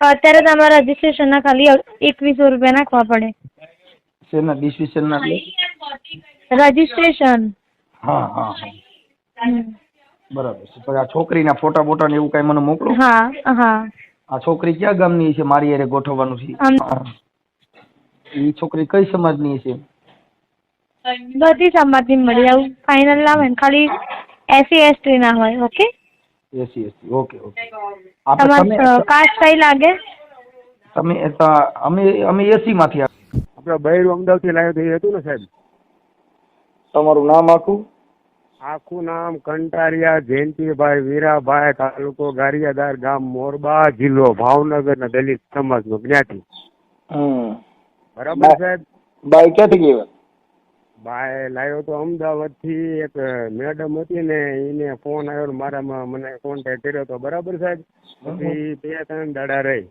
અત્યારે તમારા રજીસ્ટ્રેશનના ખાલી એકવીસો રૂપિયા નાખવા પડે. શેના ડિસિઝન ના રજીસ્ટ્રેશન હા હા બરાબર છે. પછી આ છોકરીના ફોટા બોટા ને એવું કાંઈ મને મોકલો? હા હા. આ છોકરી ક્યાં ગામની છે? મારી યારે ગોઠવવાનું છે. એ છોકરી કઈ સમાજની છે? બધી સમાજની મળી આવું. ફાઇનલ ના હોય ખાલી એસી એસટી ના હોય okay SC SC okay okay આપણે તમે તમારે કાસ્ટ કઈ લાગે? તમે તા- અમે અમે એસી માંથી આ- આપણે બૈરું અમદાવાદથી લાવ્યો તો એ હતું ને સાહેબ? તમારું નામ આખું? આખું નામ કંટારિયા જયંતિભાઈ વીરાભાઈ તાલુકો ગારિયાદાર ગામ મોરબા જિલ્લો ભાવનગર ના દલિત સમાજનો જ્ઞાતિ. હમ. બરાબર સાહેબ? બાય ક્યાંથી ગઈ વાત? બાય લાવ્યો તો અમદાવાદથી એક મેડમ હતી ને એને ફોન આવ્યો ને મારામાં મને કોન્ટેક્ટ કર્યો તો બરાબર સાહેબ? પછી બે ત્રણ દાડા રહી.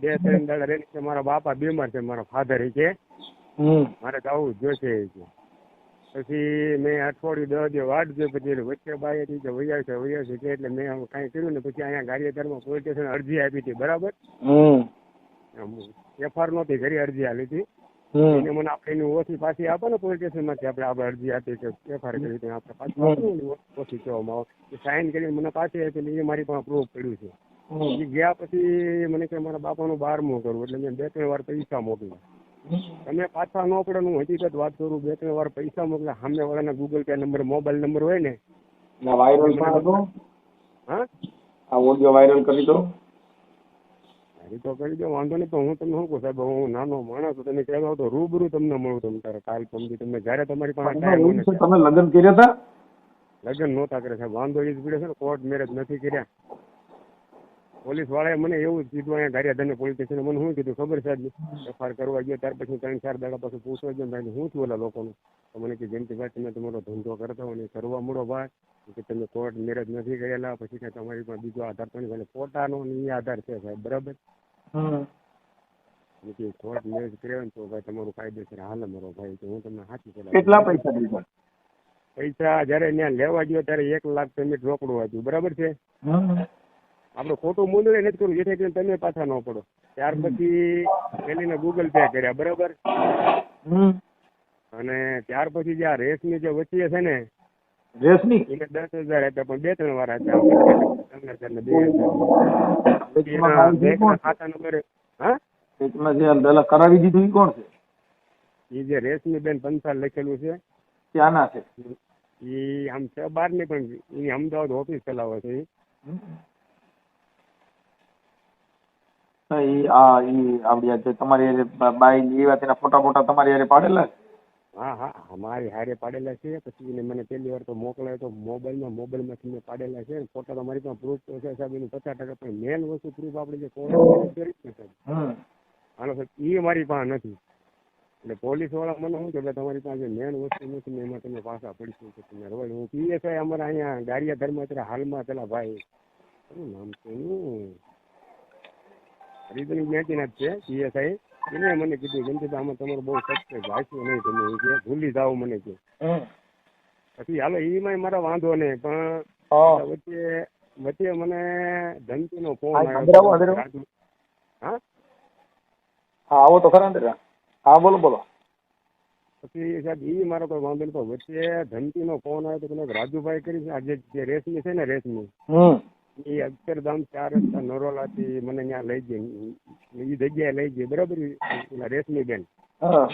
બે ત્રણ દાડા રહી છે મારા બાપા બીમાર છે મારા ફાધર છે હમ. મારે જવું જ જોશે છે પછી મેં અઠવાડિયું દસ દિવસ વાટ જોઈ પછી વચ્ચે બાય હતી કે વૈયા છે વૈયા છે કે એટલે મેં કાંઈ કર્યું ને પછી અહીંયા ગારિયાધારમાં પોલીસ સ્ટેશન અરજી આપી હતી બરાબર? હમ. એફઆર નહોતી ઘરે અરજી આપી હતી. એને મને આપણે એની ઓછી પાછી આપે ને પોલીસ સ્ટેશનમાંથી આપણે આપણે અરજી આપી છે એફઆર કરી હતી આપણે પાછી ઓછી કહેવામાં આવે. સાઇન કરીને મને પાછી આપી એ મારી પાસે પ્રૂફ પડ્યું છે. એ ગયા પછી મને કે મારા બાપાનું બારમું કરવું એટલે મેં બે ત્રણ વાર પૈસા મોકલ્યા. તમે પાછા ન પડે હું હકીકત વાત કરું બે ત્રણ વાર પૈસા મોકલ્યા. સામે વાળાના Google Pay number mobile number હોય ને ના વાયરલ હા? આ ઓડિયો વાયરલ કરી દો. એ તો કરી દો વાંધો નહીં પણ હું તમને શું કહું સાહેબ હું નાનો માણસ તમે કહેવા તો રૂબરૂ તમને મળું તમે તારે કાલ પમદી તમને જ્યારે તમારી પાસે ટાઈમ તમે લગ્ન કર્યા હતા? લગ્ન નહોતા કર્યા સાહેબ વાંધો એ જ પડ્યો છે ને કોર્ટ મેરેજ નથી કર્યા. પોલીસ વાળાએ મને એવું જ કીધું અહીંયા ગારિયાધાને પોલીસ સ્ટેશને મને શું કીધું ખબર સાહેબ? એફઆર કરવા ગયો ત્યાર પછી ત્રણ ચાર દાડા પછી પૂછવા ગયો ભાઈ હું થયું ઓલા લોકોનું? તો મને કે ભાઈ તમે તમારો ધંધો કરતા હોય ને કરવા મળો ભાઈ કે તમે કોર્ટ મેરેજ નથી કરેલા પછી કે તમારી પણ બીજો આધાર પણ ફોટાનો ને એ આધાર છે સાહેબ બરાબર? હમ મેં મેરેજ કર્યો ને તો ભાઈ તમારું કાયદેસર હાલ મારો ભાઈ તો હું તમને સાચી સલાહ કેટલા પૈસા દીધા પૈસા જ્યારે ત્યાં લેવા ગયો ત્યારે એક લાખ પેમેન્ટ રોકડું આપ્યું બરાબર છે? આપણે ખોટું મૂંદડે નથી કરવું જેથી કરીને તમે પાછા ન પડો. ત્યાર પછી પેલીને ગૂગલ પે કર્યા બરાબર? અને ત્યાર પછી જે આ રેસની જે વચ્ચે છે ને રેસની એટલે દસ હજાર હતા પણ બે ત્રણ વાર હતા ત્રણ હજાર. ને બે હજાર બેંકના ખાતા નંબર હા? એકમાં જે પેલા કરાવી દીધું એ કોણ છે? એ જે રેશમી બેન પંચાલ લખેલું છે. ત્યાંના છે? એ આમ છે બારની પણ એની અમદાવાદ ઓફિસ ચલાવે છે ઈ. આ ઈ આવડી તમારી બાઈ એવા તેના ફોટા ફોટા તમારી હારે પાડેલા છે? હા હા મારી હારે પાડેલા છે. પછી એને મને પહેલી વાર તો મોકલાયો તો મોબાઈલમાં મોબાઈલમાંથી મેં પાડેલા છે. ફોટા તો મારી પાસે પ્રૂફ તો છે સાહેબ એનું પચાસ ટકા પણ મેન વસ્તુ પ્રૂફ આપણે જે કરી છે સાહેબ. એ મારી પાસે નથી. એટલે પોલીસવાળા મને શું કે તમારી પાસે મેન વસ્તુ નથી ને એમાં તમે પાછા પડી શકો તમે રોજ હું પીએસઆઈ અમારા અહીંયા ગારિયા ધર્મ અત્યારે હાલમાં પેલા ભાઈ. શું નામ છે એનું? રીઝનિંગ જ્ઞાતિના છે પીએસઆઈ એને મને કીધું કે આમાં તમારું બહુ સક્સેસ જાશું નહીં તમે એ કે ભૂલી જાઓ મને કે પછી હાલો એમાં મારા વાંધો નહીં પણ વચ્ચે વચ્ચે મને ધમકીનો ફોન આવ્યો હા? હા આવો તો ખરા અંદર. હા બોલો બોલો. પછી સાહેબ ઈ મારો કોઈ વાંધો નહીં પણ વચ્ચે ધમકીનો ફોન આવ્યો તો રાજુભાઈ કરી આજે જે રેશમી છે ને રેશમી? હમ. એ અક્ષરધામ ચાર રસ્તા નરોલાથી મને ત્યાં લઈ ગઈ. એ જગ્યાએ લઈ ગઈ. બરાબર? રેશમી બેન હા.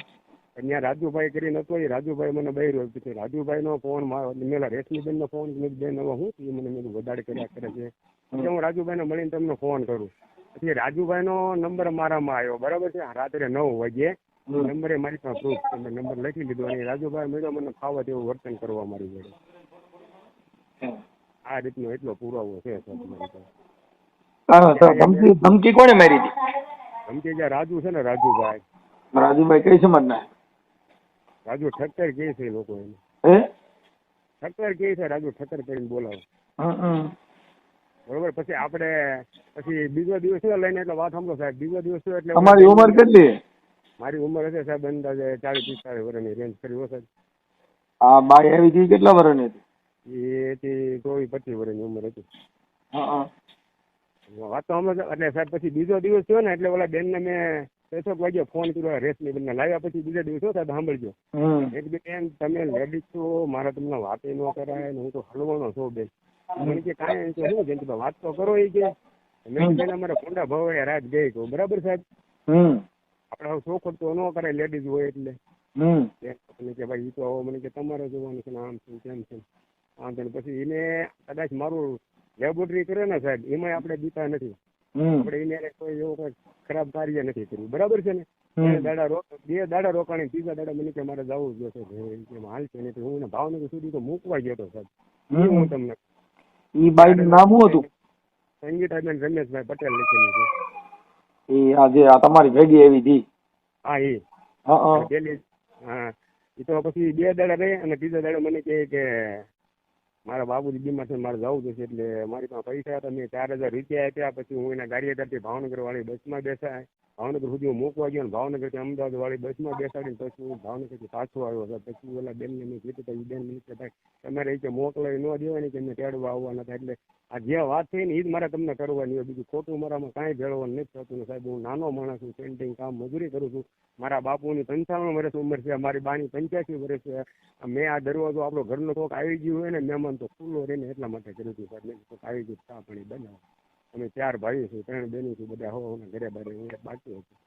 ત્યાં રાજુભાઈ કરીને હતો. એ રાજુભાઈ મને બહેરો પછી રાજુભાઈનો ફોન મેલા રેશમી બેન નો ફોન બેન હવે હું એ મને મેં વધારે કર્યા કરે છે. એટલે હું રાજુભાઈને મળીને તમને ફોન કરું. પછી રાજુભાઈ નો નંબર મારામાં આવ્યો. બરાબર છે? રાત્રે નવ વાગે. નંબરે મારી પાસે પ્રૂફ તમે નંબર લખી લીધો અને રાજુભાઈ મળ્યો મને ખાવા તેવું વર્તન કરવા મારી જોડે. આ રીતનો એટલો પુરાવો છે તો ધમકી ધમકી કોને મારી હતી? ધમકી જે રાજુ છે ને રાજુભાઈ. રાજુભાઈ કઈ સમાજના? રાજુ ઠક્કર કે છે લોકો એને. હે? ઠક્કર કે છે રાજુ ઠક્કર કરીને બોલાવે. બરોબર પછી આપણે પછી બીજો દિવસ લઈને એટલે વાત સાંભળો સાહેબ. બીજો દિવસ એટલે અમારી ઉંમર કેટલી? મારી ઉંમર હશે સાહેબ અંદાજે ચાલીસ પિસ્તાળીસ વર્ષની રેન્જ કરી હો સાહેબ. આ બાઈ આવી હતી કેટલા વર્ષની હતી? એ હતી ચોવીસ પચીસ વર્ષની ઉંમર હતી. હા, હા. વાત તો અમે એટલે સાહેબ પછી બીજો દિવસ થયો ને એટલે ઓલા બેનને મેં છ વાગે ફોન કર્યો રેશમી બેનને લાવ્યા પછી બીજા દિવસ સાહેબ સાંભળજો. એક બેન તમે લેડીઝ છો મારે તમને વાતે ન કરાય ને હું તો હલવાનો છું બેન. મને કે કાંઈ તો શું જયંતિભાઈ વાત તો કરો એ કે. મેં બેન અમારે કોંડા ભવાઈ રાત ગઈ કહું બરાબર સાહેબ? આપડે આપણે હવે શોખ તો ન કરાય લેડીઝ હોય એટલે. કે ભાઈ એ તો મને કે તમારે જોવાનું છે ને આમ છે તેમ છે ને નહીં. પછી એને કદાચ મારું લેબોરેટરી કરે ને સાહેબ એમાં આપણે દીતા નથી. આપણે એને કોઈ એવું કઈ ખરાબ કાર્ય નથી કર્યું. બરાબર છે ને? દાડા બે દાડા રોકાણી ત્રીજા દાડા મને કે મારે જવું જ જોશે કે હાલ છે નહીં હું એને ભાવનગર સુધી તો મૂકવા ગયો હતો સાહેબ. હું તમને ઈ બાઈક નામ હતું? સંગીતાબેન રમેશભાઈ પટેલ લખેલું છે. એ આજે આ તમારી ભેગી એવી હતી? હા એ. હા હા. એ તો પછી બે દાડા રહે અને ત્રીજા દાડા મને કહે કે મારા બાબુજી બીમાર છે મારે જવું જશે એટલે મારી પાસે પૈસા હતા મેં ચાર હજાર રૂપિયા આપ્યા. પછી હું એના ગાડી ભાવનગર વાળી બસમાં બેસાય. ભાવનગર સુધી મૂકવા ગયો ભાવનગરથી અમદાવાદ વાળી બસમાં બેસાડીને પછી હું ભાવનગરથી પાછો આવ્યો હતો. પછી ઓલા બેનને મેં કીધું હતું બેન મને કે તમારે એ મોકલાવી ન દેવાની ને કે તેડવા આવવાના હતા એટલે આ જે વાત થઈ ને એ જ મારે તમને કરવાની હોય. બીજું ખોટું મારામાં કાંઈ ભેળવવાનું નથી થતું સાહેબ. હું નાનો માણસ છું પેન્ટિંગ કામ મજૂરી કરું છું. મારા બાપુની પંચાવન વર્ષ ઉંમર છે, મારી બાની પંચ્યાસી વર્ષ છે. મેં આ દરવાજો આપણો ઘરનો કોક આવી ગયું હોય ને, મહેમાન તો ખુલ્લો રહીને એટલા માટે કર્યું હતું સાહેબ. આવી ગયું ચા પાણી બનાવો. અમે ચાર ભાઈઓ છું ત્રણ બહેનો છું બધા હો ઘરે બારે હું એક બાકી હતું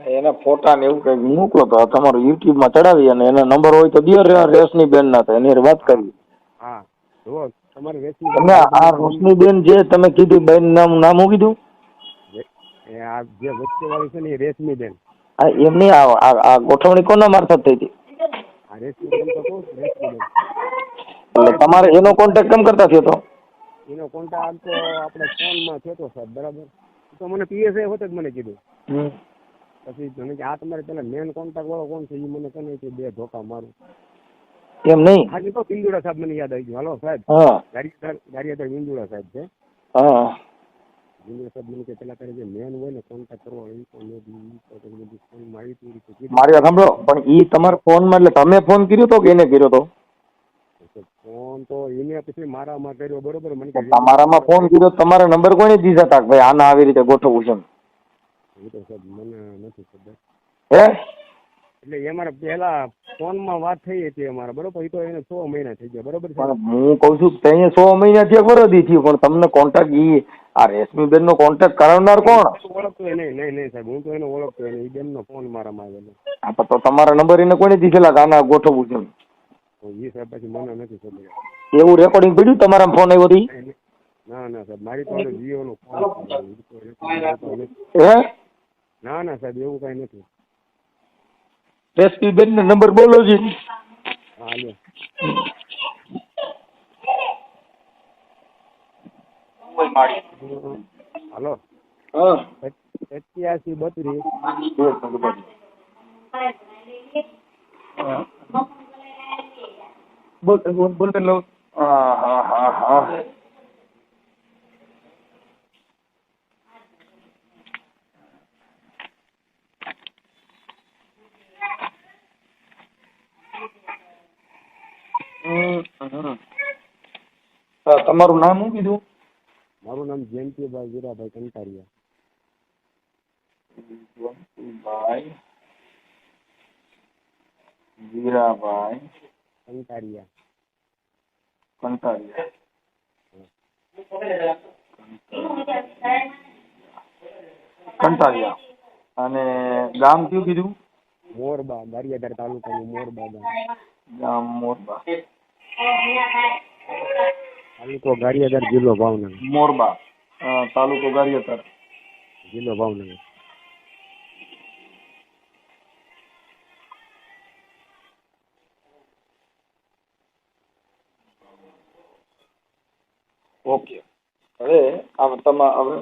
એના ફોટા ને એવું કંઈક મોકલો તો તમારું યુટ્યુબમાં ચડાવી અને એના નંબર હોય તો દિયો રેશની બેન ના એની વાત કરી. હા જુઓ તમારે રેશની તમે આ રોશની બેન જે તમે કીધું બેન નામ નામ હું કીધું? એ આ જે વચ્ચે વાળી છે ને એ રેશમી બેન. આ એમની આ આ- ગોઠવણી કોના મારફત થઈ હતી? આ રેશમી બેન તો કોણ? રેશમી બેન. એટલે તમારે એનો કોન્ટેક્ટ કેમ કરતા થયો તો? એનો કોન્ટેક્ટ તો આપણે ફોનમાં થયો તો સાહેબ બરાબર? તો મને પીએસઆઈ હોત જ મને કીધું. પછી મને કે આ તમારે પેલા મેન કોન્ટેક્ટ વાળો કોણ છે? એ મને કહે કે બે ધોકા મારું. એમ નહીં? હાજી તો બિંદુડા સાહેબ મને યાદ આવી ગયું. હાલો સાહેબ. હા. ગાડીદાર ગાડીદાર બિંદુડા સાહેબ છે. બિંદુડા સાહેબ મને કે પેલા તારે જે મેન હોય ને કોન્ટેક્ટ કરવો એ તો મેં બધી ફોનમાં આવી હતી એ. મારી વાત સાંભળો પણ ઈ તમારા ફોનમાં એટલે તમે ફોન કર્યો તો કે એને કર્યો તો? ફોન તો એને પછી મારામાં કર્યો બરોબર? મને કે તમારામાં ફોન કર્યો તમારો નંબર કોણે દીધા હતા ભાઈ આના આવી રીતે ગોઠવવું છે એ તો સાહેબ મને નથી ખબર. હે? એટલે એ મારા પહેલા ફોનમાં વાત થઈ હતી અમારા બરોબર? એ તો એને છ મહિના થઈ ગયા બરોબર છે? પણ હું કહું છું કે અહીંયા સો મહિના થયા વરદી થયું પણ તમને કોન્ટેક્ટ ઈ આ રેશમીબેન નો કોન્ટેક્ટ કરાવનાર કોણ? ઓળખતો નહીં નહીં નહીં સાહેબ હું તો એને ઓળખતો નહીં એ બેનનો ફોન મારામાં આવેલો. હા તો તમારા નંબર એને કોને દીધેલા આના ગોઠવવું છે? તો એ સાહેબ પછી મને નથી ખબર. એવું રેકોર્ડિંગ પડ્યું તમારા ફોન આવ્યો હતી નહીં, નહીં. ના ના સાહેબ મારી પાસે જીઓનો ફોન છે. એ તો નથી. હે? ના ના સાહેબ એવું કાંઈ નથી. રેશમીબેન નો નંબર બોલો જી. હા લ્યો. હાલો. હા. સત્યાસી બત્રીસ. બોલ બોલ બોલ પેલો. હા. હા. હા હા હમ, હમ. હા, તમારું નામ શું કીધું? મારું નામ જયંતિભાઈ વીરાભાઈ કંટારિયા. ભાઈ વીરાભાઈ કંટારિયા કંટાળિયા. કંટાળિયા. અને ગામ કયું કીધું? મોરબા ગારિયાધાર તાલુકાનું મોરબા ગામ. ગામ મોરબા. તાલુકો ગારિયાધાર જિલ્લો ભાવનગર. મોરબા. તાલુકો ગારિયાતર જિલ્લો ભાવનગર. ઓકે. હવે આ તમા હવે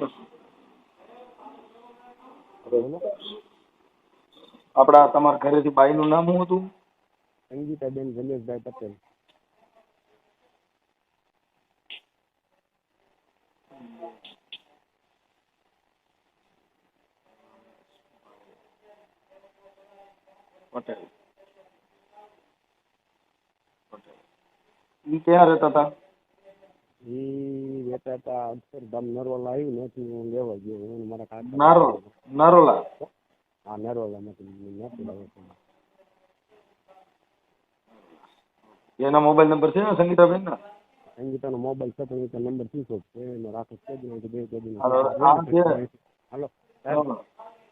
આપણા તમારા ઘરેથી બાઈનું નામ શું હતું? સંગીતાબેન રમેશભાઈ પટેલ. પટેલ. પટેલ. ક્યાં રહેતા હતા? એ લેતા હતા અક્ષરધામ નરોલા આવ્યું નથી હું લેવા ગયો હું મારા કાકા નારો નારોલા? હા નરોલામાંથી નથી લાવ્યો એના મોબાઈલ નંબર છે ને સંગીતાબેન ના સંગીતાનો મોબાઈલ છે પણ એ નંબર છે? એનો રાખો છે જ નહીં કે બે હાલો, હાલો.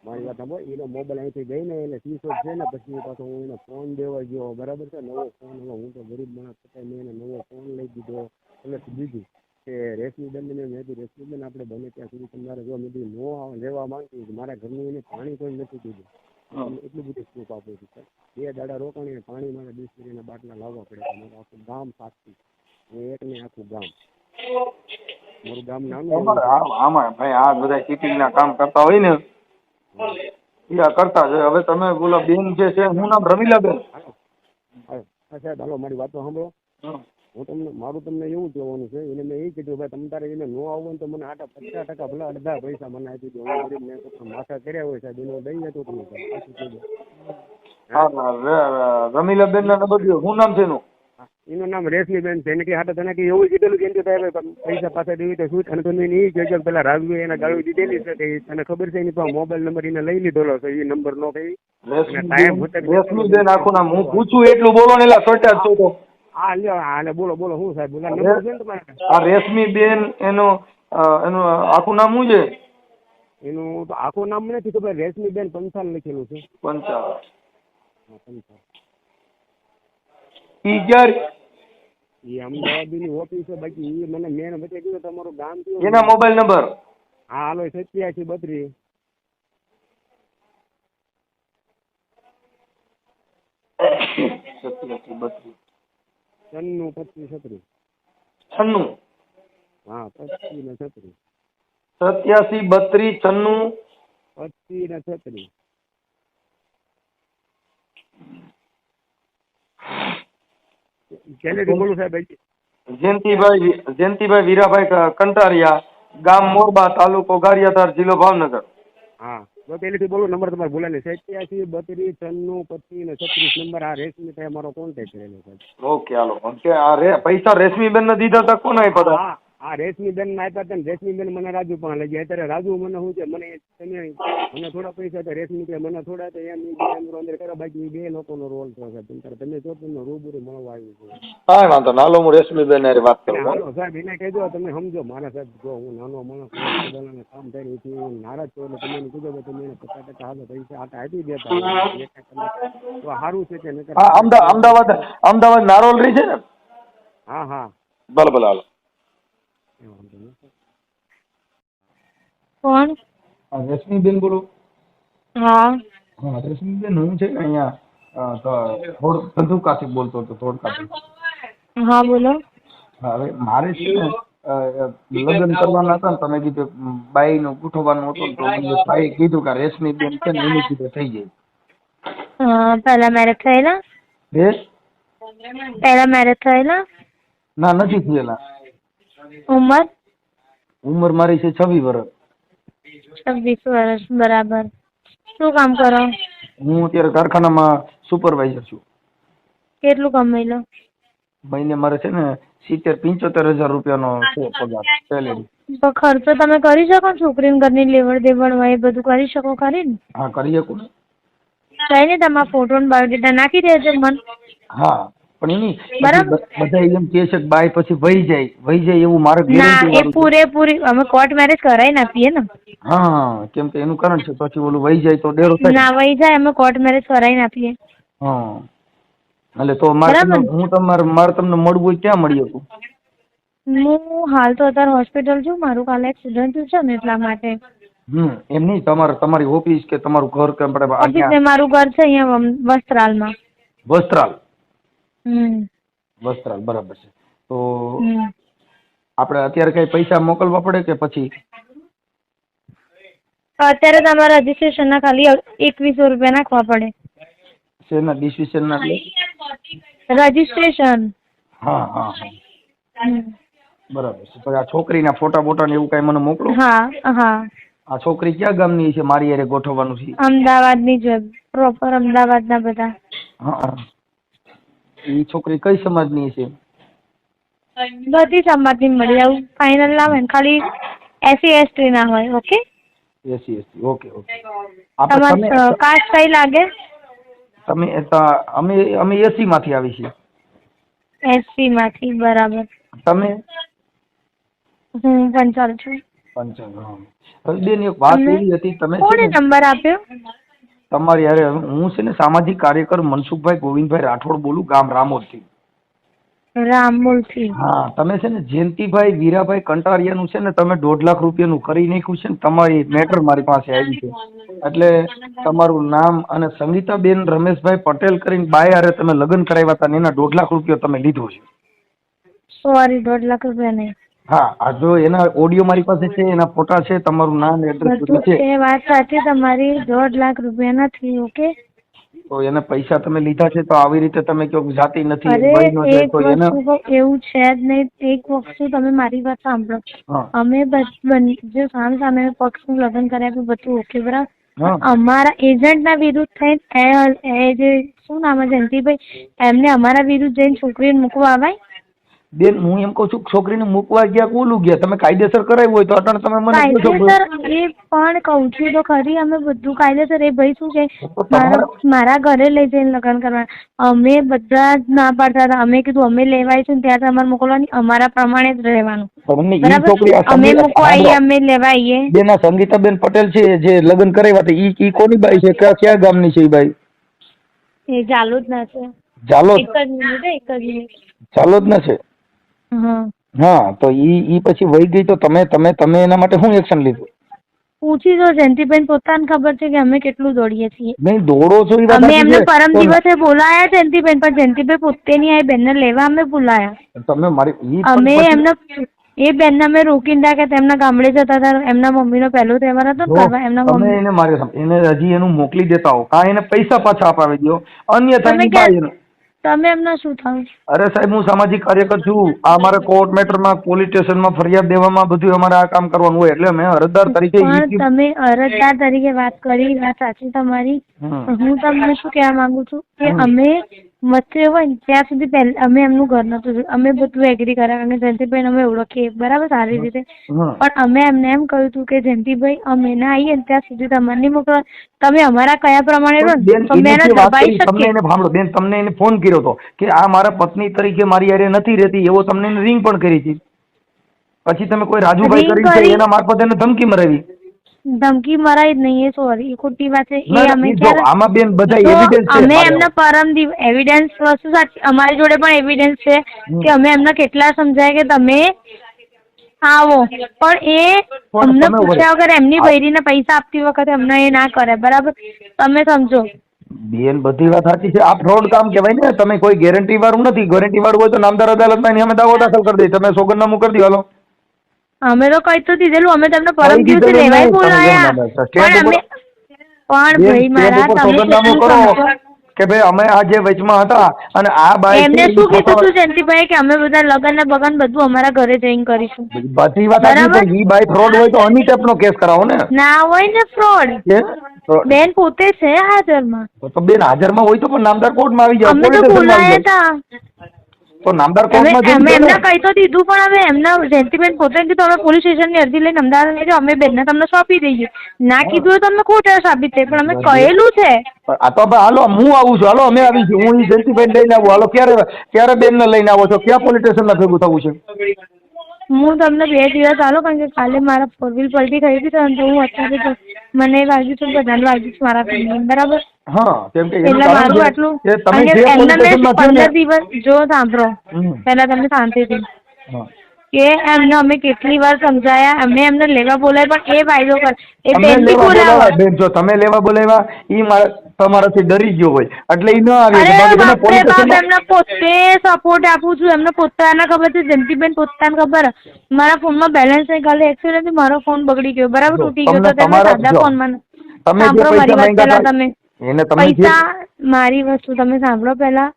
મારી વાત સાંભળો એનો મોબાઈલ અહીંથી ગઈ ને એટલે સ્વિચ છે ને પછી પાછો હું એને ફોન દેવા ગયો બરાબર છે? નવો ફોન હવે હું તો ગરીબ માણસ છતાંય મેં એને નવો ફોન લઈ દીધો. એટલે બીજું કે રેશમી બેન ને મેં કીધું રેશમી બેન આપણે બને ત્યાં સુધી તમારે જો મેં કીધું નો લેવા માંગતી મારા ઘરનું એને પાણી કોઈ નથી દીધું હમ. એટલું બધું સ્કૂપ આપું છું સર બે દાડા રોકાણી પાણી મારે ડિસ્ટરીના બાટલા લાવવા પડે તમારું આખું ગામ સાચું. અને એક ને આખું ગામ. મારું ગામ નાનું આમાં ભાઈ આ બધા ચીટિંગ ના કામ કરતા હોય ને એ કરતા જ હવે તમે બોલો બેન જે છે હું નામ રમીલાબેન. હા સાહેબ હાલો મારી વાતો સાંભળો. હું તમને મારું તમને એવું કહેવાનું છે એને મેં એ કીધું ભાઈ તમે તારે એને ન હોય ને તો મને આટા પચાસ ટકા ભલે અડધા પૈસા મને આપી દો. હું ગરીબ ને માથા કર્યા હોય સાહેબ એનો દઈ જતો તમે રમીલાબેન ના નંબર શું નામ છે એનું? એનું નામ રેશમીબેન છે. એને કે હાટે તને કે એવું કીધેલું કે એમ કે પૈસા પાસે દેવી તો શું? અને તમે એ કહેજો પેલા રાજુએ એને ગાળી દીધેલી છે કે તને ખબર છે? એની પાસે મોબાઈલ નંબર એને લઈ લીધેલો છે એ નંબર નો કઈ. રેશમીબેન આખું નામ. હું પૂછું એટલું બોલો ને એલા સોટા છો તો. હા લ્યો હા બોલો બોલો શું સાહેબ બોલા નંબર છે ને તમારે? આ રેશમીબેન એનું અ, એનું આખું નામ શું છે? એનું તો આખું નામ નથી ખબર રેશમીબેન પંચાલ લખેલું છે. પંચાલ. હા, ઈ ક્યારે? એ અમદાવાદની ઓફિસ છે બાકી એ મને મેન વચ્ચે દીધો તમારું ગામ કયું? એના મોબાઈલ નંબર? હા હાલો સત્યાસી બત્રીસ. સત્યાસી બત્રીસ. છન્નું પચીસ છત્રીસ છન્નું હા પચીસ ને છત્રીસ સત્યાસી બત્રીસ છન્નું પચીસ ને છત્રીસ પહેલેથી બોલું સાહેબ હજી. જયંતિભાઈ જયંતિભાઈ વીરાભાઈ ક- કંટારિયા ગામ મોરબા તાલુકો ગારિયાધાર જિલ્લો ભાવનગર હા તો પહેલેથી બોલું નંબર તમારે ભૂલાય નહીં સત્યાસી બત્રીસ છન્નું પચીસ ને છત્રીસ નંબર આ રેશમી થાય મારો કોન્ટેક્ટ રહેલો સાહેબ ઓકે હાલો. આ રે પૈસા રેશમીબેન ને દીધા હતા કોને આપ્યા હતા હા રેશમી બેનમાં આપ્યા હતા ને રેશમીબેન મને રાજુ પણ લઈ ગયા. અત્યારે રાજુ મને શું છે? મને તમે મને થોડા પૈસા રેશમી કે મને થોડા તો એમ અંદર અંદર કર્યા. બાકી બે લોકોનો રોલ થયો છે. તમે તમે જો તમને રૂબરૂ મળવા આવ્યું છે. કાંઈ વાંધો ના હાલો હું રેશમીબેન હારે વાત કરું હાલો સાહેબ એને કહેજો તમે સમજો. મારા સાહેબ જો હું નાનો માણસ કામ થાય છું હું નારાજ છું એટલે તમે એને કીધું કે તમે એને પચાસ ટકા હાલો પૈસા આટા આપી દેતા તો સારું છે કે નહીંતર- અમદાવાદ અમદાવાદ નારોલ રહી છે ને? હા હા. ભલે ભલે હાલો. કોણ રેશમીબેન બોલો હા હા રેશમીબેન હું છે ને અહીંયા અ, ધ- ધોળ ધંધુકાથી બોલતો હતો ધોળકાથી હા બોલો હા, હવે મારે છે ને અ, અ, લગ્ન કરવાના હતા ને તમે કીધું ઉમ, બાઈનું ગોઠવવાનું હતું ને તો મને ભાઈએ કીધું કે રેશમીબેન છે ને એની કીધું થઈ જાય અ, પહેલા મેરેજ થયેલા રેશ પહેલા મેરેજ થયેલા ના નથી થયેલા ઉંમર? ઉંમર મારી છે છવ્વીસ વર્ષ છવ્વીસ વર્ષ બરાબર. શું કામ કરો? હું અત્યારે કારખાનામાં સુપરવાઇઝર છું. કેટલું કમાઈ લો મહિને મારે છે ને સિત્તેર પંચોતેર હજાર રૂપિયાનો છે પગાર સેલેરી તો ખર્ચો તમે કરી શકો ને છોકરીને ઘરની લેવડ દેવડ હોય એ બધું કરી શકો ખરી ને? હા કરી શકું ને. કઈ નહીં તમારા ફોટો ને બાયોડેટા નાખી દેજો મને. હા. પણ એની બધા એમ કહે છે કે બાય પછી વહી જાય વહી જાય એવું મારે ના એ પૂરેપૂરી અમે કોર્ટ મેરેજ કરાવીને આપીએ ને. હા કેમ કે એનું કારણ છે પછી ઓલું વહી જાય તો ડેરો થાય. ના વહી જાય અમે કોર્ટ મેરેજ કરાવીને નાખીએ. હા. એટલે તો મારે હું તમારે મારે તમને મળવું હોય ક્યાં મળી શકું? હું હાલ તો અત્યારે હોસ્પિટલ છું મારું કાલે એક્સિડન્ટ થયું છે ને એટલા માટે. હમ એમ નહીં તમારે તમારી ઓફિસ કે તમારું ઘર કેમ પડે ઓફિસ મારું ઘર છે અહીંયા વસ્ત્રાલમાં. વસ્ત્રાલ. વસ્ત્રાલ બરાબર છે. તો આપણે અત્યારે કઈ પૈસા મોકલવા પડે કે પછી? અત્યારે તમારા રજીસ્ટ્રેશનના ખાલી એકવીસો રૂપિયા નાખવા પડે. શેના ડિસિઝન ના રજીસ્ટ્રેશન હા હા હા. બરાબર છે. પછી આ છોકરીના ફોટા બોટા ને એવું કઈ મને મોકલો? હા હા. આ છોકરી ક્યાં ગામની છે? મારી યારે ગોઠવવાનું છે? અમદાવાદની જ પ્રોપર અમદાવાદના બધા. હા. એ છોકરી કઈ સમાજની છે? બધી સમાજની મળી આવું. ફાઇનલ ના હોય ખાલી એસી એસટી ના હોય okay SC ST okay okay આપણે તમારે કાસ્ટ કઈ લાગે? તમે અમે અમે એસી માંથી આવી છીએ. એસી માંથી બરાબર. તમે? હું પંચાલ છું. પંચાલ. બેન એક વાત એવી હતી તમે કોણે નંબર આપ્યો? તમારી અરે હું છે ને સામાજિક કાર્યકર મનસુખભાઈ ગોવિંદભાઈ રાઠોડ બોલું ગામ રામોલથી. રામોલથી. હા તમે છે ને જયંતિભાઈ વીરાભાઈ કંટારિયાનું છે ને તમે દોઢ લાખ રૂપિયાનું કરી નાખ્યું છે ને તમારી મેટર મારી પાસે આવી છે. એટલે તમારું નામ અને સંગીતાબેન રમેશભાઈ પટેલ કરીને બાય હારે તમે લગ્ન કરાવ્યા હતા ને એના દોઢ લાખ રૂપિયા તમે લીધો છે. સોરી દોઢ લાખ રૂપિયા નહીં. હા આ જો એના ઓડિયો મારી પાસે છે એના ફોટા છે તમારું નામ એડ્રેસ બધું છે. એ વાત સાચી તમારી દોઢ લાખ રૂપિયા નથી ઓકે તો એના પૈસા તમે લીધા છે તો આવી રીતે તમે કહો જાતિ નથી અરે ભાઈ નો છે એક વસ્તુ એવું છે જ નહીં એક વસ્તુ તમે મારી વાત સાંભળો. અમે જો સામ સામે પક્ષનું લગ્ન કર્યા બધું ઓકે બરાબર? અમારા અમારા એજન્ટના વિરુદ્ધ થઈને એ એ જે શું નામ છે જયંતિભાઈ એમને અમારા વિરુદ્ધ જઈને છોકરીને મૂકવા આવાય? બેન હું એમ કહું છું છોકરીને મૂકવા ગયા કોલું ગયા? તમે કાયદેસર કરાવ્યું હોય તો અટણ તમે મને પૂછો કાયદેસર એ પણ કહું છું તો ખરી અમે બધું કાયદેસર. એ ભાઈ શું છે મારા મારા ઘરે લઈ જઈને લગ્ન કરવા. અમે બધા જ ના પાડતા હતા. અમે કીધું અમે લેવાય છે ત્યાં તમારે મોકલવાની. અમારા પ્રમાણે જ રહેવાનું. અમે સંગીતા- મૂકવા આવીએ સાંભળો. અમે લેવાઈએ. બેન આ સંગીતાબેન પટેલ છે જે લગ્ન કરાવ્યા હતા ઈ ઈ કોની બાઈ છે? કયા ગામની છે ઈ બાઈ? એ જાલોદ ના છે. ચાલો એક જ મિનિટ એક જ મિનિટ. ચાલો જ ન છે? હા તો ઈ ઈ પછી વહી ગઈ તો તમે તમે તમે એના માટે શું એક્શન લીધું? પૂછી જો જયંતિબેન પોતાને ખબર છે કે અમે કેટલું દોડીએ છીએ. નહીં દોડો છો ઈ વાત અમે એમને પરમ દિવસે બોલાયા જયંતિબેન પણ જયંતિભાઈ પોતે નહીં આવી બેનને લેવા અમે બોલાયા. તમે મારી અમે એમને એ બેનને અમે રોકીને રાખ્યા હતા એમના ગામડે જતા હતા એમના મમ્મીનો પહેલો તહેવાર હતો ને એમના મમ્મી. એને મારી એને હજી એનું મોકલી દેતા હો કા એને પૈસા પાછા અપાવી દો અન્ય તમે તમે એમના શું થયું? અરે સાહેબ હું સામાજિક કાર્યકર છું. આ અમારે કોર્ટ મેટરમાં પોલીસ સ્ટેશનમાં ફરિયાદ દેવામાં બધું અમારે આ કામ કરવાનું હોય એટલે મેં અરજદાર તરીકે પણ તમે અરજદાર તરીકે વાત કરી વાત સાચી તમારી. હું તમને શું કહેવા માંગુ છું કે અમે વચ્ચે હોય ને ત્યાં સુધી પહેલા અમે એમનું ઘર નતું જોયું. અમે બધું એગ્રી કર્યા કારણ કે જયંતિભાઈને અમે ઓળખીએ. બરાબર સારી રીતે. પણ અમે એમને એમ કહ્યું હતું કે જયંતિભાઈ અમે ના આવીએ ને ત્યાં સુધી તમારે નહીં મોકલો. તમે અમારા કયા પ્રમાણે રહો ને બેન તો અમે એને દબાઈ શકીએ. એને સાંભળો. બેન તમને એને ફોન કર્યો હતો કે આ મારા પત્ની તરીકે મારી યારે નથી રહેતી. એવો તમને એને રિંગ પણ કરી હતી. પછી તમે કોઈ રાજુભાઈ કરી છે એના મારફત એને ધમકી મરાવી. ધમકી મરાય જ નહીં એ સોરી એ ખોટી વાત છે. એ અમે આમાં બેન બધા એવિડન્સ છે અમે એમને પરમ એવિડન્સ વસ્તુ સાચી અમારી જોડે પણ એવિડન્સ છે કે અમે એમને કેટલા સમજાય કે તમે આવો. પણ એ અમને પૂછ્યા વગર એમની બૈરીને પૈસા આપતી વખતે અમને એ ના કરે બરાબર? તમે સમજો. બેન બધી વાત સાચી છે. આ ફ્રોડ કામ કહેવાય ને તમે કોઈ ગેરંટી વાળું નથી. ગેરંટી વાળું હોય તો નામદાર અદાલતમાં એની અમે દાવો દાખલ કરી દઈએ તમે સોગંદનામું કરી દો હાલો. અમે તો કઈ તો દીધેલું અમે તમને પરમ દિવસે લેવાય બોલાયા? પણ અમે પણ ભાઈ મારા તમે કરો કે ભાઈ અમે આ જે વચમાં હતા અને આ બાઈ એમને શું કીધું પોતાનો- તું જયંતિભાઈ કે અમે બધા લગન ને બગન બધું અમારા ઘરે જઈને કરીશું? બધી વાત આવી? પણ ઈ બાઈ ફ્રોડ હોય તો અની નો કેસ કરાવો ને. ના હોય ને ફ્રોડ બેન પોતે છે હાજરમાં. તો બેન હાજરમાં હોય તો પણ નામદાર કોર્ટમાં આવી જાવ અમે તો બોલાયા હતા તો નામદાર કોર્ટમાં અમે એમને કહી તો દીધું પણ હવે એમના જયંતિબેન પોતે કીધું અમે પોલીસ સ્ટેશનની અરજી લઈને અમદાવાદ લઈ જાઓ અમે બેનને તમને સોંપી દઈએ. ના કીધું હોય તો અમે ખોટા સાબિત થાય પણ અમે કહેલું છે. આ તો હાલો હું આવું છું. હાલો અમે આવી છું. હું ઈ લઈને આવું. હાલો ક્યારે ક્યારે બેનને લઈને આવો છો? ક્યાં પોલીસ સ્ટેશનમાં ભેગું થવું છે? હું તમને બે દિવસ આલો કારણ કે કાલે મારા ફોર વ્હીલ પલટી થઈ હતી તો હું અત્યારે મને મને વાગ્યું છું બધાને વાગ્યું છું મારા બરાબર? હા કેમ કે એટલે મારું આટલું કે તમે જે પંદર દિવસ જો સાંભળો. પહેલા તમને શાંતિથી કે એમને અમે કેટલી વાર સમજાયા અમે એમને લેવા બોલાવ્યા પણ એ વાયદો કર એ બેનથી લેવા બોલાવા બોલાવા બેન જો તમે લેવા બોલાવ્યા ઈ મારા તમારાથી ડરી ગયો હોય. એટલે એ ન આવે એમને પોતે સપોર્ટ આપું છું. એમને પોતાના ખબર છે? જયંતિબેન પોતાને ખબર? મારા ફોનમાં બેલેન્સ નહીં કાલે એક્સિડન્ટ મારો ફોન બગડી ગયો. બરાબર તૂટી ગયો તો તમે સાદા ફોનમાં તમે જે પૈસા માંગ્યા તમે. એને તમે પૈસા મારી વસ્તુ તમે સાંભળો પહેલા.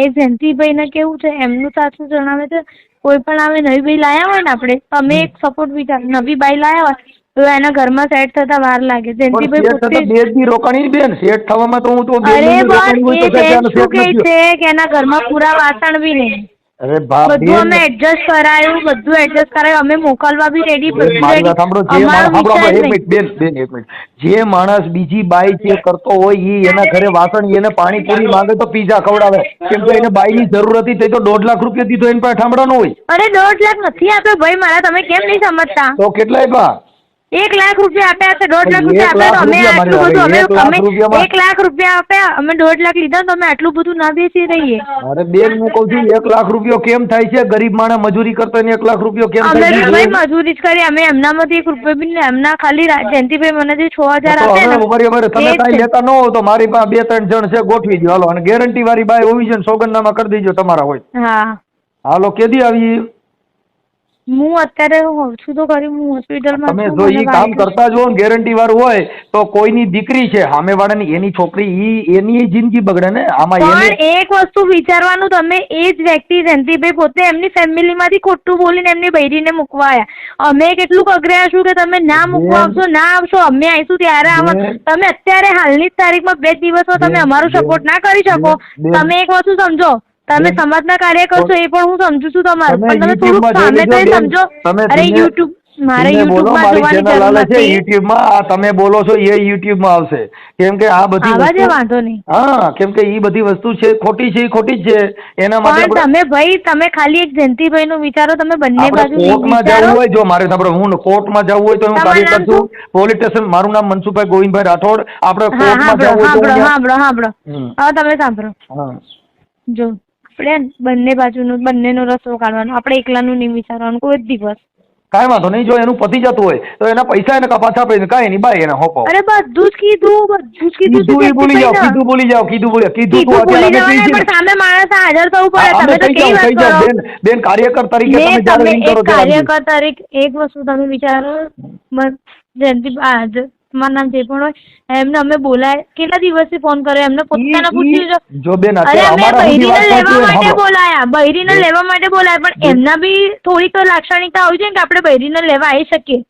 એ જયંતિભાઈને કેવું છે એમનું સાચું જણાવે છે કોઈ પણ આવે નવી બાઈ લાયા હોય ને આપણે તમે એક સપોર્ટ વિચાર નવી બાઈ લાયા હોય તો એના ઘરમાં સેટ થતા વાર લાગે. જયંતિભાઈ પોતે રોકાણી બેન સેટ થવામાં તો હું તો અરે બસ એ બેન શું કહે છે કે એના ઘરમાં પૂરા વાસણ બી નહીં. અરે બા બધું અમે એડજસ્ટ કરાયું બધું એડજસ્ટ કરાયું. અમે મોકલવા બી રેડી બધું મારી સાંભળો જે માણસ સાંભળો, એક મિનિટ બેન બેન એક મિનિટ. જે માણસ બીજી બાઈ જે કરતો હોય ઈ એના ઘરે વાસણ એને પાણીપુરી માંગે તો પીઝા ખવડાવે. કેમ કે એને બાઈની જરૂર હતી તે તો દોઢ લાખ રૂપિયા દીધો એને પાસે ઠામડાનો હોય. અરે દોઢ લાખ નથી આપ્યો ભાઈ મારા તમે કેમ નહીં સમજતા? તો કેટલા આપ્યા? એક લાખ રૂપિયા આપ્યા છે દોઢ લાખ રૂપિયા આપ્યા તો અમે આટલું બધું અમે અમે એક લાખ રૂપિયા આપ્યા અમે દોઢ લાખ લીધા તો અમે આટલું બધું ના બેસી રહીએ. અરે બેન હું કહું છું એક લાખ રૂપિયો કેમ થાય છે? ગરીબ માણસ મજૂરી કરતો એક લાખ રૂપિયો કેમ અમે થાય છે? ભાઈ મજૂરી જ કરી અમે એમનામાંથી એક રૂપિયો બી એમના ખાલી જયંતિભાઈ મને જે છ હજાર તો આપ્યા ને અમારે તમે કાંઈ લેતા ન હો તો મારી પાસે બે ત્રણ જણ છે ગોઠવી દો. હાલો અને ગેરંટી વાળી બાય હોવી છે સોગંદનામા કરી દેજો તમારા હોય. હા. હાલો કેદી આવી? હું અત્યારે હોઉં છું તો ખરી હું હોસ્પિટલમાં તમે જો ઈ કામ કરતા જો ગેરંટી વાળું હોય તો કોઈની દીકરી છે સામેવાળાની એની છોકરી ઈ એની જિંદગી બગડે ને? આમાં પણ એક વસ્તુ વિચારવાનું તમે એ જ વ્યક્તિ જયંતિભાઈ પોતે એમની ફેમિલીમાંથી ખોટું બોલીને એમની બૈરીને મૂકવા આવ્યા અમે કેટલું અઘરાશું કે તમે ના મૂકવા આવશો ના આવશો અમે આવીશું ત્યારે આવો તમે અત્યારે હાલની જ તારીખમાં બે દિવસમાં તમે અમારો સપોર્ટ ના કરી શકો. તમે એક વસ્તુ સમજો તમે સમાજના કાર્ય કરશો એ પણ હું સમજુ છું તમારું. તમે પણ તમે થોડુંક સામે તો સમજો. અરે યુટ્યુબ મારે બોલો યુટ્યુબમાં જોવાની જરૂર નથી. યુટ્યુબમાં આ તમે બોલો છો એ યુટ્યુબમાં આવશે. કેમ કે આ બધી વસ્તુ- વાંધો નહીં. હા કેમ કે ઈ બધી વસ્તુ છે ખોટી છે ખોટી જ છે. એના માટે તમે ભાઈ તમે ખાલી એક જયંતિભાઈ નું વિચારો તમે બંને આપણે બાજુ કોર્ટમાં જવું હોય જો મારે સાંભળો હું કોર્ટમાં જવું હોય તો હું કાર્ય કરશું પોલીસ સ્ટેશન મારું નામ મનસુખભાઈ ગોવિંદભાઈ રાઠોડ. આપણે હા કોર્ટમાં જવું હોય તો સાંભળો સાંભળો સાંભળો. હવે તમે સાંભળો. જો. આપણે બંને બાજુનું બંનેનો રસ્તો કાઢવાનો. આપણે એકલાનું નહીં વિચારવાનું કોઈ જ દિવસ. કાંઈ વાંધો નહીં જો એનું પતી જતું હોય તો એના પૈસા એને પાછા આપે કાંઈ નહીં બાય એને હોપો. અરે બધું જ કીધું બધું જ કીધું કીધું ભૂલી જાવ કીધું ભૂલી જાવ કીધું ભૂલી કીધું તો અત્યારે અમે કહી પણ સામે માણસ હાજર થવું પડે તમે તો કેવી વાત કરો? બેન બેન કાર્યકર તરીકે તમે જ્યારે રિંગ કરો એક કાર્યકર તરીકે એક વસ્તુ તમે વિચારો મત જયંતિ મારું નામ જે પણ હોય. એમને અમે બોલાય કેટલા દિવસથી ફોન કર્યો? એમને પોતાને પૂછ્યું જો બેન અરે અમે બૈરીને લેવા માટે. બોલાયા. બૈરીને લેવા માટે બોલાયા પણ એમના બી થોડી તો લાક્ષણિકતા હોય છે કે આપણે બૈરીને લેવા આવી શકીએ.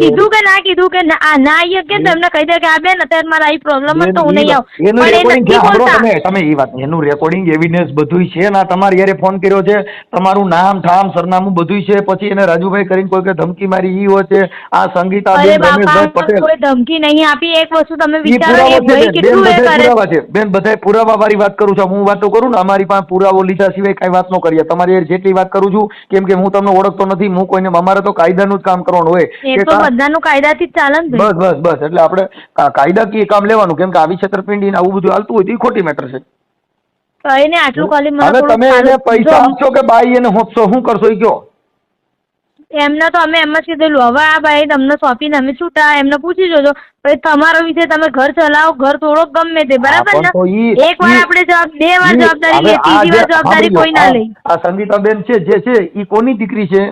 કીધું કે ના કીધું કે ના ના આવી કે તમને કહી દે કે આ બેન અત્યારે મારા આવી પ્રોબ્લેમ બેન, તો હું નહીં આવું. પણ એ નથી બોલતા. તમે એ વાત એનું રેકોર્ડિંગ એવિડન્સ બધું છે ના તમારી યારે ફોન કર્યો છે. તમારું નામ ઠામ સરનામું બધું છે. પછી એને રાજુભાઈ કરીને કોઈ કે ધમકી મારી ઈ હોય છે. આ સંગીતા બેન રમેશભાઈ પટેલ. ધમકી નહીં આપી એક વસ્તુ તમે વિચારો એ ભાઈ કેટલું એ કરે? પુરાવા છે. બેન બધાય પુરાવા વાળી વાત કરું છું. હું વાતો કરું ને અમારી પાસે પુરાવો લીધા સિવાય કઈ વાત ન કરીએ. તમારી જેટલી વાત કરું છું કેમ કે હું તમને ઓળખતો નથી હું કોઈને અમારે તો કાયદાનું જ કામ કરવાનું હોય. એ તો બધાનું કાયદાથી જ ચાલે ને બસ બસ બસ. એટલે આપણે કાયદાકીય કામ લેવાનું કેમ કે આવી છેતરપિંડી ને આવું બધું હાલતું હોય તો એ ખોટી મેટર છે. કઈ ને આટલું ખાલી મને હવે તમે એને પૈસા આપશો કે બાઈ એને હોપશો? શું કરશો એ કયો? એમને તો અમે એમ જ કીધેલું હવે આ ભાઈ તમને સોંપીને અમે છૂટા. એમને પૂછી જોજો પછી તમારો વિશે તમે ઘર ચલાવો ઘર થોડોક ગમે તે. બરાબર ને? એક વાર આપણે જવાબ બે વાર જવાબદારી લે ત્રીજી વાર જવાબદારી કોઈ ના લે? આ સંગીતાબેન છે જે છે એ કોની દીકરી છે?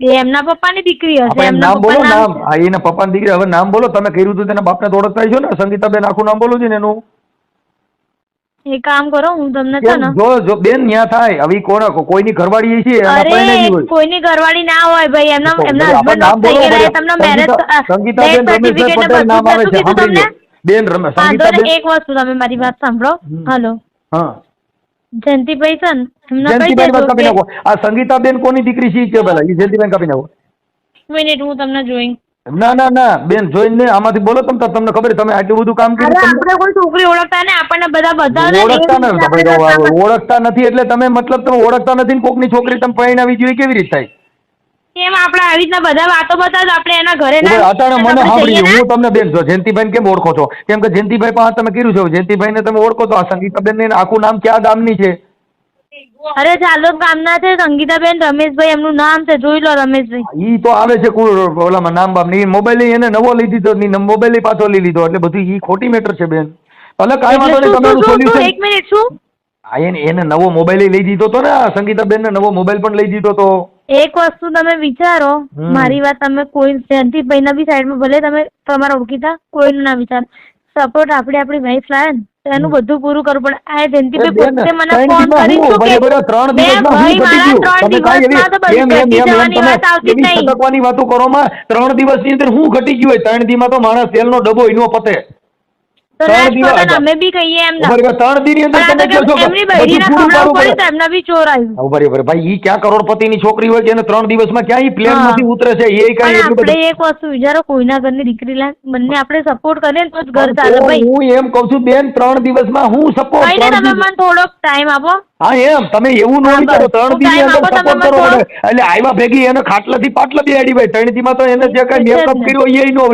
એ એમના પપ્પાની દીકરી હશે એમના નામ બોલો નામ હા એના પપ્પાની દીકરી હવે નામ બોલો તમે કર્યું હતું તેના બાપને ઓળખતા છો ને? સંગીતાબેન આખું નામ બોલો છે ને એનું? એક કામ કરો હું તમને છે ને જો જો બેન ન્યા થાય હવે કોણ કોઈની ઘરવાળી છે અરે કોઈની ઘરવાળી ના હોય ભાઈ એમના એમના હસબન્ડ નામ થઈ ગયા તમને મેરેજ સંગીતા- સંગીતાબેન રમેશભાઈ પટેલ નામ આવે છે સાંભળી બેન રમેશ સંગીતાબેન એક વસ્તુ તમે મારી વાત સાંભળો. હાલો. હા. જયંતિભાઈ છે ને એમને જયંતિબેન કાપી નાખો. આ સંગીતાબેન કોની દીકરી છે કે ભલા? એ જયંતિબેન કાપી નાખો. મિનિટ હું તમને જોઈ ના ના ના બેન જોઈને આમાંથી બોલો તમે તમને ખબર તમે આટલું બધું કામ કર્યું આપણે કોઈ છોકરી ઓળખતા ને આપણને બધા બધા ઓળખતા નથી ઓળખતા નથી એટલે તમે મતલબ તમે ઓળખતા નથી ને કોકની છોકરી તમે પરણાવી જોઈએ કેવી રીતે થાય? કેમ આપણે આવી રીતના બધા વાતો બતાવો આપણે એના ઘરે ના અટાણે મને સાંભળી હું તમને બેન જો જયંતિભાઈ કેમ ઓળખો છો? કેમ કે જયંતિભાઈ પાસે તમે કર્યું છે જયંતિભાઈ ને તમે ઓળખો તો આ સંગીતાબેન ને આખું નામ ક્યાં ગામની છે? અરે ચાલો ગામના છે સંગીતાબેન રમેશભાઈ એમનું નામ છે જોઈ લો રમેશભાઈ. ઈ તો આવે છે ઓલામાં નામ બામની મોબાઈલ એને નવો લઈ દીધો ની મોબાઈલ પાછો લઈ લીધો. એટલે બધું ઈ ખોટી મેટર છે બેન. ભલે કાંઈ વાંધો નહીં શું તમે શું શું? સોલ્યુશન એક મિનિટ શું? આ એને એને નવો મોબાઈલ લઈ દીધો તો ને સંગીતાબેન ને નવો મોબાઈલ પણ લઈ દીધો તો. એક વસ્તુ તમે વિચારો. મારી વાત તમે કોઈ જયંતિભાઈ ના બી સાઈડમાં ભલે તમે તમારા ઓળખીતા કોઈ ના વિચાર. સપોર્ટ આપણે આપણી વાઈફ લાવે ને. એનું બધું પૂરું કરવું પણ આ જયંતિભાઈ પોતે મને ત્રણ ફોન કરી છું કે બે ભાઈ મારા ત્રણ દિવસમાં તો બધી જવાની વાત આવતી જ નહીં. વાતો કરો માં. ત્રણ દિવસની અંદર હું ઘટી ગયું હોય ત્રણ દીમાં તો માણસ તેલનો ડબ્બો એનો પતે. તો ત્રણ ના જ દિવસ પતે ને અમે બી કહીએ એમ ના ઊભા રહ્યો, ત્રણ અંદર તમે કહો છો એમની બધું ખવડાવવું પડે પડે. તો એમને બી ચોર આવ્યું. હા, ઊભા રહ્યો, ઊભા રહ્યો. ભાઈ ઈ ક્યાં કરોડપતિની છોકરી હોય છે ત્રણ દિવસમાં ક્યાં ઈ પ્લેન. માંથી ઉતરે છે? એ કઈ આપણે એક વસ્તુ વિચારો કોઈના ઘરની દીકરી લાય બંને આપણે સપોર્ટ કરીએ તો જ ઘર ચાલે. ભાઈ હું એમ કઉ છું બેન ત્રણ દિવસમાં હું સપોર્ટ તમે મને થોડોક ટાઈમ આપો. હા એમ. તમે એવું ન વિચારો ત્રણ દી અંદર સપોર્ટ કહો. પડે એટલે આવ્યા ભેગી એને ખાટલાથી પાટલા બે અડી ભાઈ. ત્રણ દીમાં તો એને જે કઈ મેકઅપ કર્યો એ નો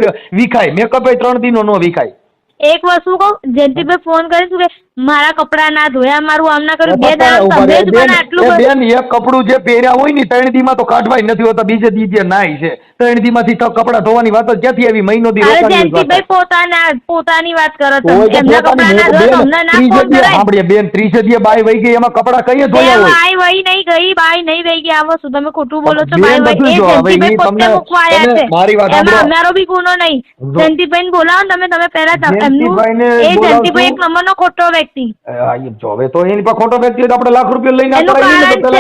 વિખાય. મેકઅપ એ ત્રણ દીનો નો વિખાય. એક વસ્તુ કહું જયંતિભાઈ ફોન કરીશું કે મારા કપડા ના ધોયા મારું આમ ના કર્યું બે દાડા તમે જ મને આટલું બેન એક કપડું જે પહેર્યા હોય ને ત્રણ દીમાં તો કાઢવાય નથી હોતા બીજે દી જે નાય છે. ત્રણ દીમાંથી તો કપડા ધોવાની વાત ક્યાંથી આવી? મહિનો દી જયંતિભાઈ પોતાના પોતાની વાત કરો તમે. એમના કપડા ના ધોયા અમને ના ફોન કરાય સાંભળીએ બેન ત્રીજે દી બાય વહી ગઈ એમાં કપડા કઈ ધોયા હોય? બાય વહી નહીં ગઈ બાય નહીં વહી ગઈ. આ વસ્તુ તમે ખોટું બોલો છો? બાય વહી એ જયંતિભાઈ પોતે તમને- મૂકવા આવ્યા છે. મારી વાત એમાં અમારો બી ગુનો નહીં. જો. ભાઈ બોલાવો તમે તમે પહેલા એમનું એ. જયંતિભાઈ એક નંબરનો ખોટો વ્યક્તિ જો હવે તો એની પાસે ખોટો વ્યક્તિ આપણે લાખ રૂપિયા લઈને એનું કારણ છે.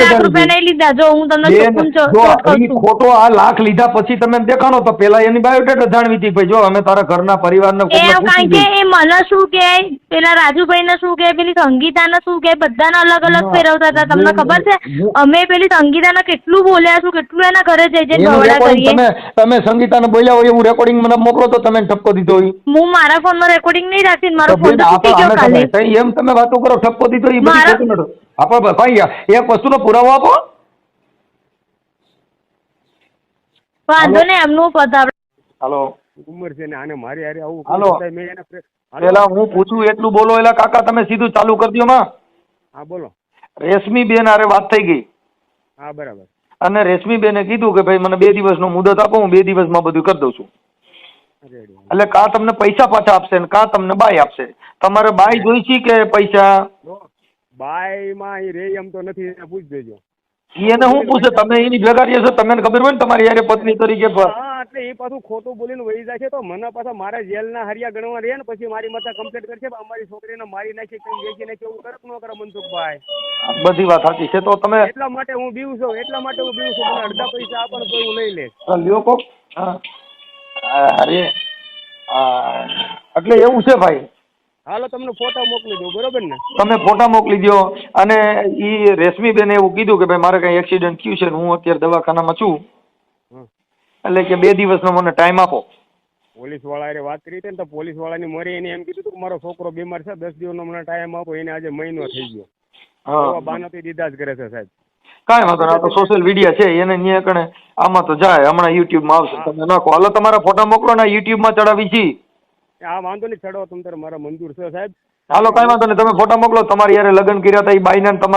લાખ રૂપિયા નહીં લીધા. જો હું તમને ઈ છું ખોટો આ લાખ લીધા પછી તમે દેખાણો તો પેલા એની બાયોડેટા જાણવી હતી. ભાઈ જો અમે તારા ઘરના પરિવારને કોઈ કે એ મને શું કે? પેલા રાજુભાઈને શું કે? પેલી સંગીતાને શું કે? બધાને અલગ અલગ ના, ફેરવતા હતા. તમને ખબર છે? અમે પેલી સંગીતાને કેટલું બોલ્યા છું કેટલું એના ઘરે જઈ જઈને એનું કરીએ. તમે તમે સંગીતાને બોલ્યા હોય એવું રેકોર્ડિંગ મને મોકલો તો તમે ઠપકો દીધો હોય. હું મારા ફોનમાં રેકોર્ડિંગ નહીં રાખતી મારો ફોન તો તૂટી ગયો એમ તમે વાતો કરો ઠપકો દીધો એ બધી ખોટું નથી આપણે ભાઈ એક વસ્તુનો પુરાવો આપો. વાંધો ને એમનું પતા હાલો. ઉંમર છે ને આને મારી હારે આવું હાલો. મેં એને પેલા હું પૂછું એટલું બોલો એલા કાકા તમે સીધું ચાલુ કરી દો માં. હા બોલો. રેશમી બેન હારે વાત થઈ ગઈ. હા બરાબર. અને રેશમી બેને કીધું કે ભાઈ મને બે દિવસનો મુદત આપો હું બે દિવસમાં બધું કરી દઉં છું. એટલે કા તમને પૈસા પાછા આપશે ને કા તમને બાય આપશે? તમારે બાય જોઈ છે કે પૈસા? બાયમાં એ રે એમ તો નથી એને પૂછ દેજો. એને હું પૂછે? તમે એની ભેગા છો તમને ખબર હોય ને તમારી યારે પત્ની તરીકે હા એટલે એ પાછું ખોટું બોલીને વહી જાય છે તો મને પાછા મારા જેલના હરિયા ગણવા રહે ને પછી મારી માથે કમ્પ્લેટ કરશે અમારી છોકરીને મારી નાખી કઈ વેચી નાખી એવું કરક ન કરે મનસુખભાઈ બધી વાત સાચી છે તો તમે એટલા માટે હું બીવું છું એટલા માટે હું બીવું છું મને અડધા પૈસા આપણ તો હું લઈ લે લ્યો કોક. હા. અરે એટલે એવું છે ભાઈ. હાલો તમને ફોટા મોકલી દઉં બરોબર ને? તમે ફોટા મોકલી દો અને ઈ રેશમીબેને એવું કીધું કે ભાઈ મારે કઈ એક્સિડન્ટ થયું છે ને હું અત્યારે દવાખાનામાં છું. એટલે કે બે દિવસનો મને ટાઈમ આપો. પોલીસવાળા એ વાત કરી હતી ને તો પોલીસ વાળાની મરી એને એમ કીધું કે મારો છોકરો બીમાર છે દસ દિવસનો મને ટાઈમ આપો એને આજે મહિનો થઈ ગયો. બાનાથી દીધા જ કરે છે સાહેબ. કાંઈ વાંધો નહીં આ તો સોશિયલ મીડિયા છે એને ન્યા કણે આમાં તો જાય હમણાં યુટ્યુબમાં આવશે તમે નાખો હાલો તમારા ફોટા મોકલો ને યુટ્યુબમાં ચડાવી છીએ આ વાંધો નહીં ચડાવો તમ તારે મારા મંજૂર છે સાહેબ. હાલો કાંઈ વાંધો નહીં તમે ફોટા મોકલો તમારી યારે લગ્ન કર્યા હતા એ બાઈને ને તમારા